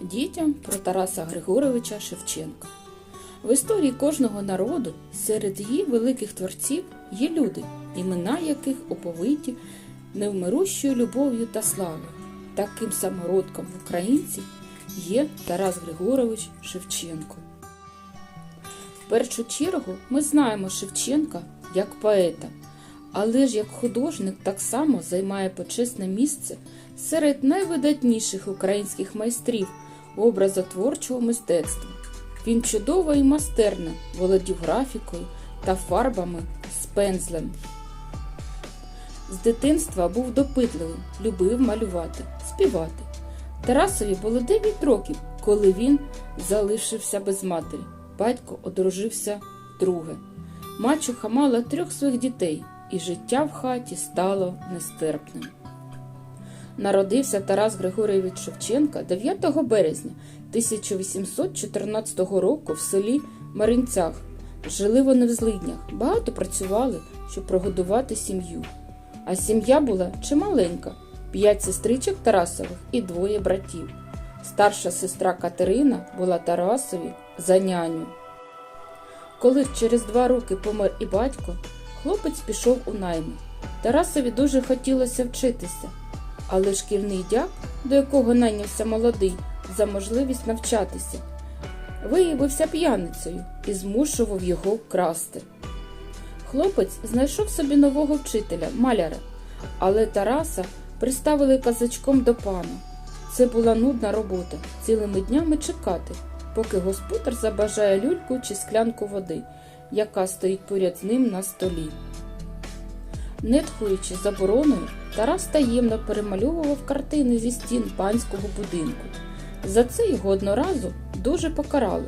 Дітям про Тараса Григоровича Шевченка. В історії кожного народу серед її великих творців є люди, імена яких оповиті невмирущою любов'ю та славою. Таким самородком в українці є Тарас Григорович Шевченко. В першу чергу ми знаємо Шевченка як поета, але ж як художник так само займає почесне місце серед найвидатніших українських майстрів образотворчого мистецтва. Він чудово і майстерно володів графікою та фарбами з пензлем. З дитинства був допитливим, любив малювати, співати. Тарасові було 9 років, коли він залишився без матері. Батько одружився друге. Мачуха мала трьох своїх дітей, і життя в хаті стало нестерпним. Народився Тарас Григорійович Шевченка 9 березня 1814 року в селі Маринцях. Жили вони в злиднях, багато працювали, щоб прогодувати сім'ю. А сім'я була чималенька п'ять сестричок Тарасових і двоє братів. Старша сестра Катерина була Тарасові за няню. Коли через два роки помер і батько, хлопець пішов у найми. Тарасові дуже хотілося вчитися, але шкільний дяк, до якого найнявся молодий, за можливість навчатися, виявився п'яницею і змушував його вкрасти. Хлопець знайшов собі нового вчителя, маляра, але Тараса приставили казачком до пана. Це була нудна робота цілими днями чекати, поки господар забажає люльку чи склянку води, яка стоїть поряд з ним на столі. Не тхуючи забороною, Тарас таємно перемальовував картини зі стін панського будинку. За це його одноразу дуже покарали,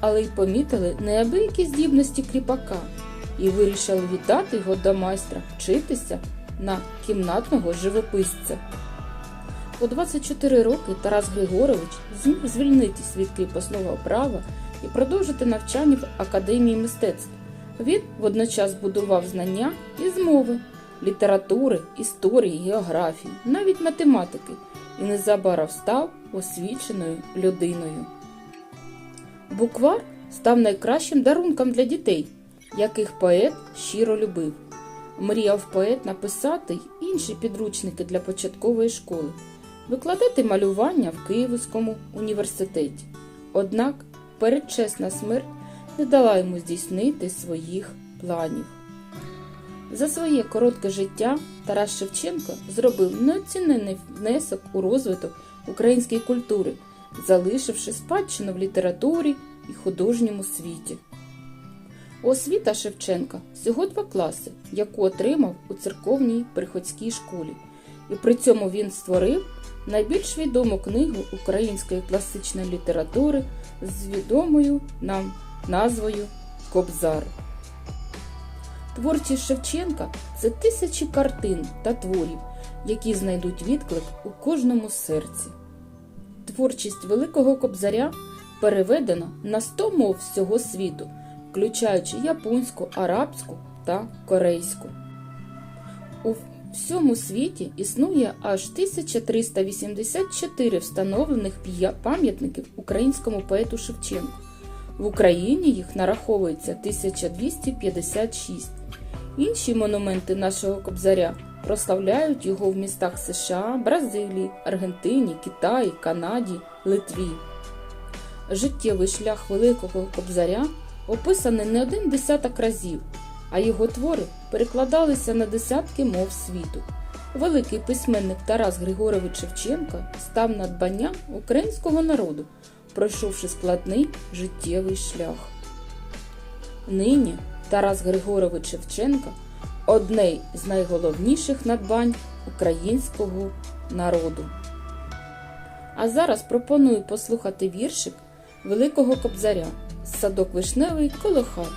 але й помітили неабиякі здібності кріпака і вирішили віддати його до майстра вчитися на кімнатного живописця. У 24 роки Тарас Григорович зміг звільнитись від кріпосного права і продовжити навчання в академії мистецтв. Він водночас будував знання із мови, літератури, історії, географії, навіть математики і незабаром став освіченою людиною. Буквар став найкращим дарунком для дітей, яких поет щиро любив. Мріяв поет написати інші підручники для початкової школи, викладати малювання в Київському університеті. Однак передчесна смерть не дала йому здійснити своїх планів. За своє коротке життя Тарас Шевченко зробив неоцінений внесок у розвиток української культури, залишивши спадщину в літературі і художньому світі. Освіта Шевченка всього два класи, яку отримав у церковній приходській школі, і при цьому він створив найбільш відому книгу української класичної літератури з відомою нам назвою Кобзар. Творчість Шевченка це тисячі картин та творів, які знайдуть відклик у кожному серці. Творчість Великого Кобзаря переведено на 100 мов всього світу, включаючи японську, арабську та корейську. У всьому світі існує аж 1384 встановлених пам'ятників українському поету Шевченку. В Україні їх нараховується 1256. Інші монументи нашого кобзаря прославляють його в містах США, Бразилії, Аргентині, Китаї, Канаді, Литві. Життєвий шлях Великого Кобзаря описаний не один десяток разів, а його твори перекладалися на десятки мов світу. Великий письменник Тарас Григорович Шевченко став надбанням українського народу, пройшовши складний життєвий шлях. Нині Тарас Григорович Шевченко одне з найголовніших надбань українського народу. А зараз пропоную послухати віршик Великого Кобзаря Садок вишневий коло хати.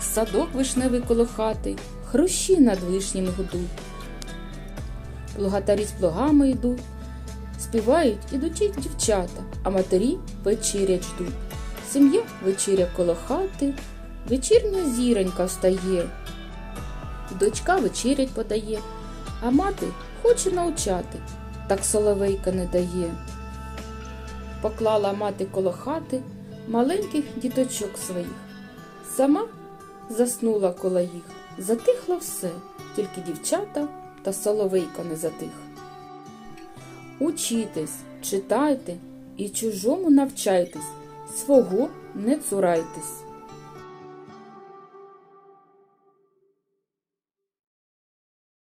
Садок вишневий коло хати, хрущі над вишнями гудуть. Плугатарі з плугами йдуть, співають ідучі дівчата, а матері вечерять ждуть. Сім'я вечеря коло хати, вечірня зіронька встає. Дочка вечерять подає, а мати хоче навчати, так соловейка не дає. поклала мати коло хати маленьких діточок своїх. Сама заснула коло їх, затихло все, тільки дівчата та соловейко не затих. Учітесь, читайте і чужому навчайтесь, свого не цурайтесь.